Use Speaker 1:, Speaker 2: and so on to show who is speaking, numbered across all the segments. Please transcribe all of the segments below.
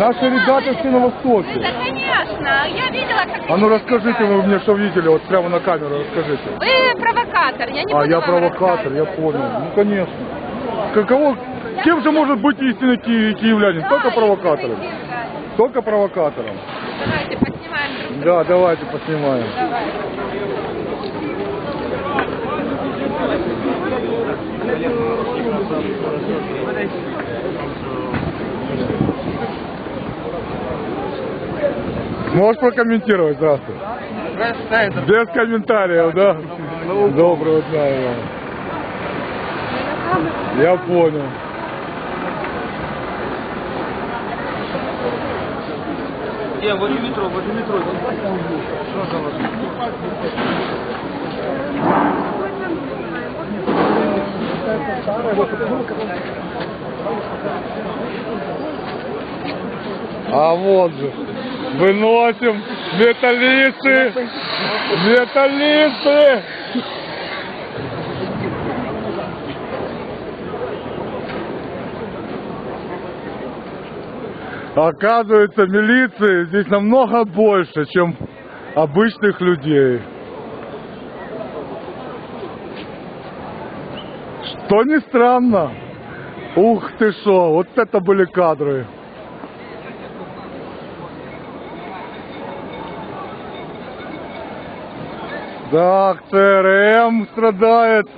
Speaker 1: Наши ребята все на востоке.
Speaker 2: Да, конечно. Я видела, как...
Speaker 1: А ну расскажите вы мне, что видели, вот прямо на камеру расскажите.
Speaker 2: Вы провокатор, я не
Speaker 1: А, я провокатор, я понял. Ну, конечно. Каково, кем же может быть истинный ки- киевлянин? Только провокатором. Только провокатором.
Speaker 2: Давайте поснимаем.
Speaker 1: Да, давайте поснимаем.
Speaker 2: Давай.
Speaker 1: Можешь прокомментировать, здравствуй. Без комментариев, да? Доброго дня, Иван. Я понял.
Speaker 3: Я возле метро, возле метро. Что за вас?
Speaker 1: А вот же. Выносим металлисты. Металлисты. Оказывается, милиции здесь намного больше, чем обычных людей. Что не странно. Ух ты шо, вот это были кадры. Так, ЦРМ страдает.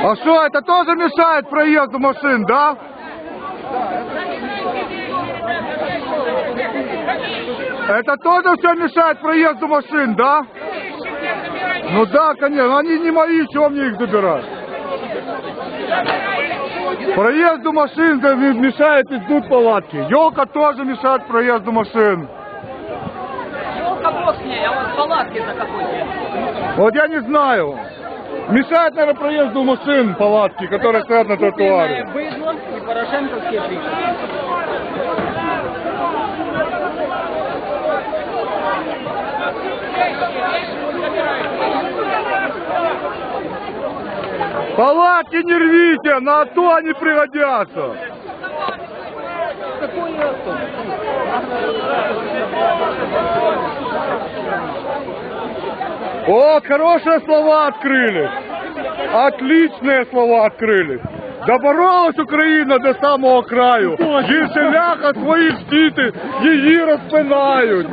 Speaker 1: А что, это тоже мешает проезду машин, да? Это тоже все мешает проезду машин, да? Ну да, конечно, они не мои, чего мне их забирать? Проезду машин мешает и ждут палатки. Елка тоже мешает проезду машин.
Speaker 3: Елка бог с ней, а вот палатки-то какой-то.
Speaker 1: Вот я не знаю. Мешает, наверное, проезду машин палатки, которые стоят на тротуаре.
Speaker 3: Быдло и порошенковские прикры.
Speaker 1: Палатки не рвите, на АТО они пригодятся. Вот, хорошие слова открыли. Отличные слова открыли. Доборолась Україна до самого краю. Гіршеляха своїх діти її розпинають.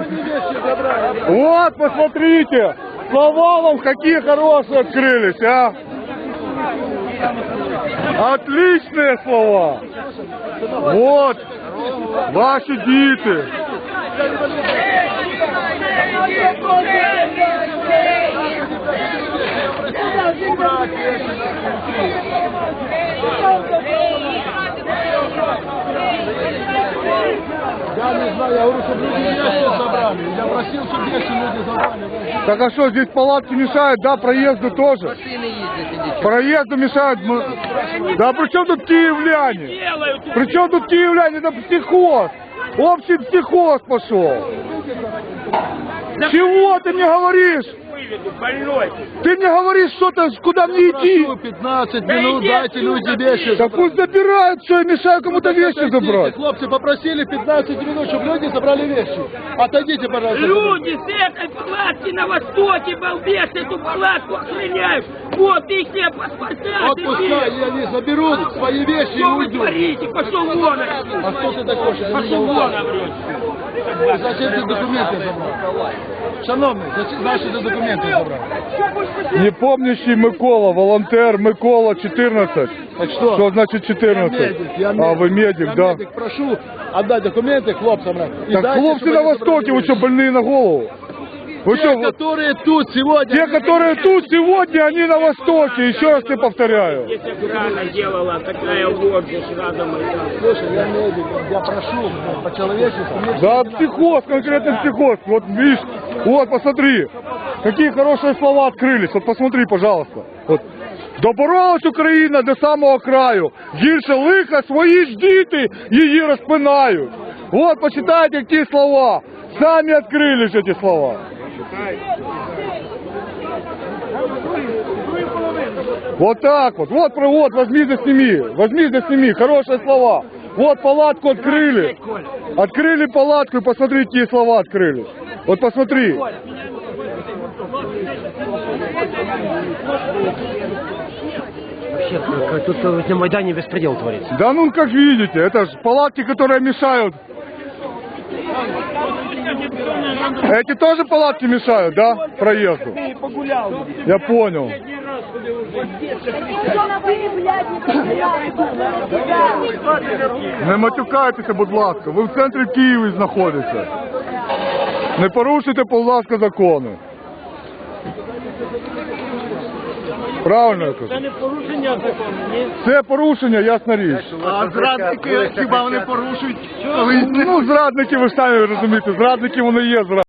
Speaker 1: Вот, посмотрите. Слова вам какие хорошие открылись, а. Отличные слова. Вот, ваши діти.
Speaker 4: Знаю, я говорю, чтобы люди вещи забрали. Я просил, чтобы вещи люди забрали.
Speaker 1: Так а что, здесь палатки мешают, да, проезду тоже? Проезду мешают. Да при чем тут киевляне? При чем тут киевляне? Это психоз. Общий психоз пошел. Чего ты мне говоришь? Ты мне говоришь что-то, куда мне идти?
Speaker 4: Прошу 15 минут, дайте люди вещи
Speaker 1: Да пусть забирают, что я мешаю кому-то вещи забрать.
Speaker 4: Хлопцы попросили 15 минут, чтобы люди забрали вещи. Отойдите, пожалуйста.
Speaker 5: Люди с этой палатки на востоке, балбес, эту палатку охраняют. Вот их все паспорта.
Speaker 4: Вот пускай и они заберут свои вещи и
Speaker 5: Что вы
Speaker 4: уйдут.
Speaker 5: творите? Пошел вон
Speaker 4: А кто ты такой, что
Speaker 5: Пошел вон.
Speaker 4: Зачем ты документы забрал? Шановний, зачем наші ти документи забрали?
Speaker 1: Непомнящий Микола, волонтер Микола 14.
Speaker 4: Так что?
Speaker 1: Что значит
Speaker 4: Я
Speaker 1: 14?
Speaker 4: медик, я медик.
Speaker 1: А, вы медик,
Speaker 4: Я
Speaker 1: да.
Speaker 4: медик, прошу отдать документы хлопцам. и
Speaker 1: Так
Speaker 4: дайте,
Speaker 1: хлопцы
Speaker 4: чтобы
Speaker 1: на
Speaker 4: они
Speaker 1: востоке,
Speaker 4: забрали
Speaker 1: вы что,
Speaker 4: вещи.
Speaker 1: больные на голову? Вы
Speaker 4: Те,
Speaker 1: что, вот-
Speaker 4: которые тут сегодня...
Speaker 1: те, которые тут сегодня, они на Востоке, еще раз тебе повторяю.
Speaker 5: Здесь охрана делала, такая вот здесь рядом. и там.
Speaker 4: Слушай, я медик, я прошу по-человечески. мне
Speaker 1: Да, психоз, конкретно психоз. Вот видишь, вот посмотри, какие хорошие слова открылись. Вот посмотри, пожалуйста. Вот. Доборолась Україна до самого краю. Гірше лиха свої ж діти її розпинають. Вот, почитайте, які слова. Сами открыли же эти слова. Вот так вот. Вот, про- вот, возьми да сними. Возьми да сними. Хорошие слова. Вот палатку открыли. Открыли палатку и посмотри, какие слова открыли. Вот посмотри.
Speaker 6: Вообще, тут на Майдане беспредел творится.
Speaker 1: Да ну как видите, это же палатки, которые мешают. Эти тоже палатки мешают, да, проезду? Я понял. Не матюкайтеся, будь ласка, ви в центрі Києва знаходитеся. Не порушуйте, будь ласка, закони. Правильно я кажу?
Speaker 5: Це не порушення закону, ні?
Speaker 1: Це порушення, ясна річ.
Speaker 4: А зрадники хіба вони порушують?
Speaker 1: Ну, зрадники, ви ж самі розумієте, зрадники вони є зрадники.